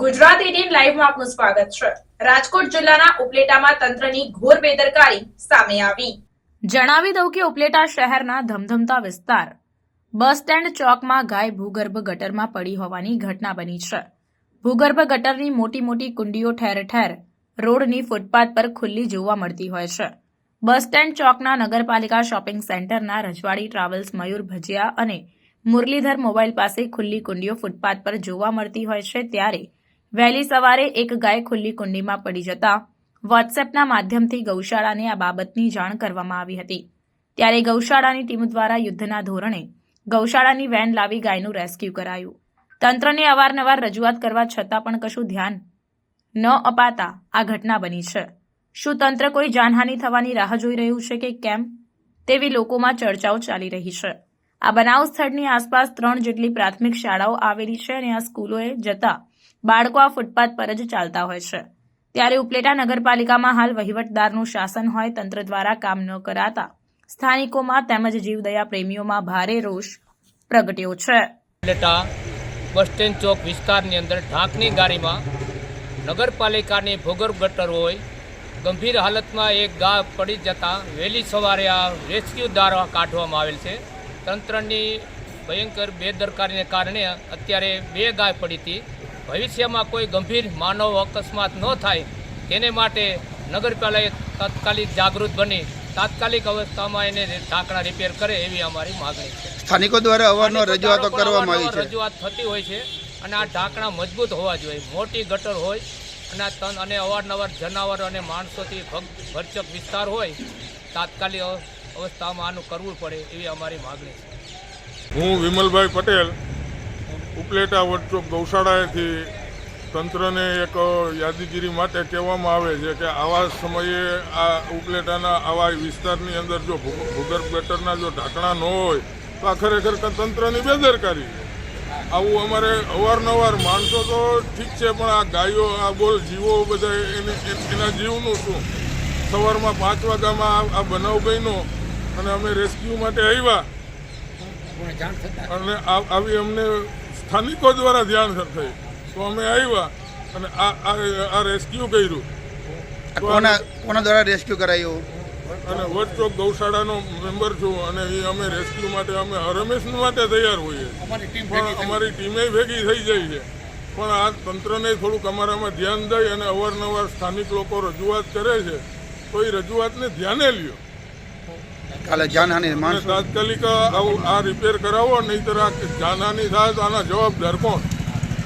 Gujarat eighteen લાઈવમાં આપનું સ્વાગત છે. રાજકોટ જિલ્લાના ઉપલેટામાં તંત્રની ઘોર બેદરકારી સામે આવી. જણાવી દઉં કે ઉપલેટા શહેરના ધમધમતા વિસ્તાર બસ સ્ટેન્ડ ચોકમાં ગાય ભૂગર્ભ ગટરમાં પડી હોવાની ઘટના બની છે. ભૂગર્ભ ગટરની મોટી મોટી કુંડીઓ ઠેર ઠેર રોડની ફૂટપાથ પર ખુલ્લી જોવા મળતી હોય છે. બસ સ્ટેન્ડ ચોકના નગરપાલિકા શોપિંગ સેન્ટરના રજવાડી ટ્રાવેલ્સ મયુર ભજીયા અને મુરલીધર મોબાઈલ પાસે ખુલ્લી કુંડીઓ ફૂટપાથ પર જોવા મળતી હોય છે ત્યારે વહેલી સવારે એક ગાય ખુલ્લી કુંડીમાં પડી જતા વોટ્સએપના માધ્યમથી ગૌશાળાને આ બાબતની જાણ કરવામાં આવી હતી. ત્યારે ગૌશાળાની ટીમ દ્વારા યુદ્ધના ધોરણે ગૌશાળાની વેન લાવી ગાયનું રેસ્ક્યુ કરાયું. તંત્રને અવારનવાર રજૂઆત કરવા છતાં પણ કશું ધ્યાન ન અપાતા આ ઘટના બની છે. શું તંત્ર કોઈ જાનહાનિ થવાની રાહ જોઈ રહ્યું છે કે કેમ? તેવી લોકોમાં ચર્ચાઓ ચાલી રહી છે. આ બનાવ સ્થળની આસપાસ ત્રણ જેટલી પ્રાથમિક શાળાઓ આવેલી છે અને આ સ્કૂલોએ જતા બાળકો આ ફૂટપાથ પર જ ચાલતા હોય છે. ત્યારે ઉપલેટા નગરપાલિકામાં હાલ વહીવટદારનું શાસન હોય તંત્ર દ્વારા કામ ન કરાતા સ્થાનિકોમાં તેમજ જીવદયા પ્રેમીઓમાં ભારે રોષ પ્રગટ્યો છે. ઉપલેટા બસ સ્ટેન્ડ ચોક વિસ્તારની અંદર ઢાંકની ગાડીમાં નગરપાલિકાની ભૂગર્ભ ગટર હોય, ગંભીર હાલતમાં એક ગા પડી જતાં વહેલી સવારે આ રેસ્ક્યુ દ્વારા કાઢવામાં આવેલ છે. તંત્રની ભયંકર બેદરકારીને કારણે અત્યારે બે ગાય પડી હતી. ભવિષ્યમાં કોઈ ગંભીર માનવ અકસ્માત ન થાય તેને માટે નગરપાલિકાએ તાત્કાલિક જાગૃત બની તાત્કાલિક અવસ્થામાં એને ઢાંકણા રિપેર કરે એવી અમારી માગણી છે. સ્થાનિકો દ્વારા અવારનવાર રજૂઆતો કરવામાં આવી છે. રજૂઆત થતી હોય છે અને આ ઢાંકણા મજબૂત હોવા જોઈએ. મોટી ગટર હોય અને આ તન અને અવારનવાર જનાવર અને માણસોથી ભરચક વિસ્તાર હોય તાત્કાલિક અવ- અવસ્થામાં આનું કરવું પડે એવી અમારી માગણી છે. હું વિમલભાઈ પટેલ ઉપલેટા વર્કશોપ ગૌશાળાએથી તંત્રને એક યાદીગીરી માટે કહેવામાં આવે છે કે આવા સમયે આ ઉપલેટાના આવા વિસ્તારની અંદર જો ભૂગર્ભ ગટરના જો ઢાંકણા ન હોય તો આ ખરેખર તંત્રની બેદરકારી આવું અમારે અવારનવાર માણસો તો ઠીક છે પણ આ ગાયો આ બોલ જીવો બધા એની જીવનું શું? સવારમાં પાંચ વાગ્યામાં આ- આ બનાવ બન્યો અને અમે રેસ્ક્યુ માટે આવ્યા. અને આ- આવી અમને સ્થાનિકો દ્વારા ધ્યાન થઈ. તો અમે આવ્યા અને આ આ- આ રેસ્ક્યુ કર્યું. તો કોના કોના દ્વારા રેસ્ક્યુ કરાયું? અને વડચોક ગૌશાળાનો મેમ્બર છું અને એ અમે રેસ્ક્યુ માટે અમે હરમેશ માટે તૈયાર હોઈએ પણ અમારી ટીમે ભેગી થઈ જાય છે. પણ આ તંત્રને થોડુંક અમારામાં ધ્યાન દઈ અને અવારનવાર સ્થાનિક લોકો રજૂઆત કરે છે. તો એ રજૂઆતને ધ્યાને લ્યો. કાલે જાનહાની માણસ તાત્કાલિક આવું આ રિપેર કરાવો, નહીંતર આ જાનહાની થાય તો આના જવાબદાર કોણ?